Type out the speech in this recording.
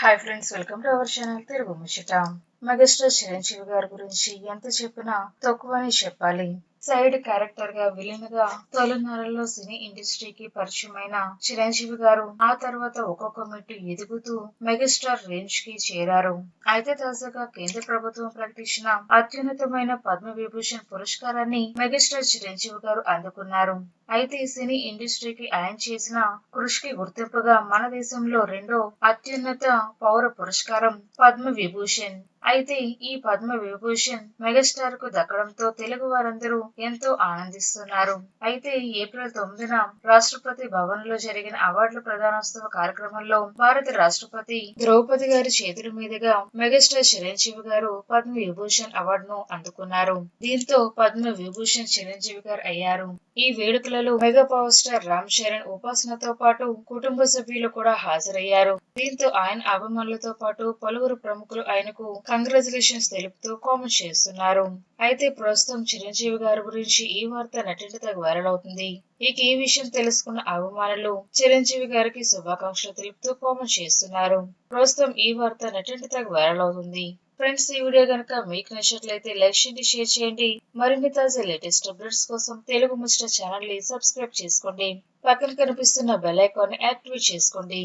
Hi friends welcome to our channel Telugu ముచ్చట megastar Chiranjeevi గారి గురించి ఎంత చెప్పినా తక్కువని చెప్పాలి. సైడ్ క్యారెక్టర్గా విలన్గా తొలిన్నరలో సినీ ఇండస్ట్రీకి పరిచయమైన చిరంజీవి గారు ఆ తర్వాత ఒక్కొక్క మెట్టు ఎదుగుతూ మెగాస్టార్ రేంజ్కి చేరారు. అయితే తాజాగా కేంద్ర ప్రభుత్వం ప్రకటించిన అత్యున్నతమైన పద్మ విభూషణ్ పురస్కారాన్ని మెగాస్టార్ చిరంజీవి గారు అందుకున్నారు. అయితే సినీ ఇండస్ట్రీకి ఆయన చేసిన కృషికి గుర్తింపుగా మన దేశంలో రెండో అత్యున్నత పౌర పురస్కారం పద్మ విభూషణ్ అయితే ఈ పద్మ విభూషణ్ మెగాస్టార్కు దక్కడంతో తెలుగు వారందరూ ఎంతో ఆనందిస్తున్నారు. అయితే ఏప్రిల్ తొమ్మిదిన రాష్ట్రపతి భవన్లో జరిగిన అవార్డుల ప్రదానోత్సవ కార్యక్రమంలో భారత రాష్ట్రపతి ద్రౌపది గారి చేతుల మీదుగా మెగాస్టార్ చిరంజీవి గారు పద్మ విభూషణ్ అవార్డును అందుకున్నారు. దీంతో పద్మ విభూషణ్ చిరంజీవి గారు అయ్యారు. ఈ మహిళలు mega power star Ram Charan ఉపాసనతో పాటు కుటుంబ సభ్యులు కూడా హాజరయ్యారు. దీంతో ఆయన అభిమానులతో పాటు పలువురు ప్రముఖులు ఆయనకు కంగ్రాచులేషన్స్ తెలుపుతూ కామెంట్ చేస్తున్నారు. అయితే ప్రస్తుతం చిరంజీవి గారి గురించి ఈ వార్త నటింట వైరల్ అవుతుంది. ఇక ఈ విషయం తెలుసుకున్న అభిమానులు చిరంజీవి గారికి శుభాకాంక్షలు తెలుపుతూ కామెంట్ చేస్తున్నారు. ప్రస్తుతం ఈ వార్త నటింట వైరల్ అవుతుంది. ఫ్రెండ్స్ ఈ వీడియో కనుక మీకు నచ్చినట్లయితే లైక్ చేయండి షేర్ చేయండి. మరిన్ని తాజా లేటెస్ట్ అప్డేట్స్ కోసం తెలుగు ముచ్చట ఛానల్ని సబ్స్క్రైబ్ చేసుకోండి. పక్కన కనిపిస్తున్న బెల్ ఐకాన్ యాక్టివేట్ చేసుకోండి.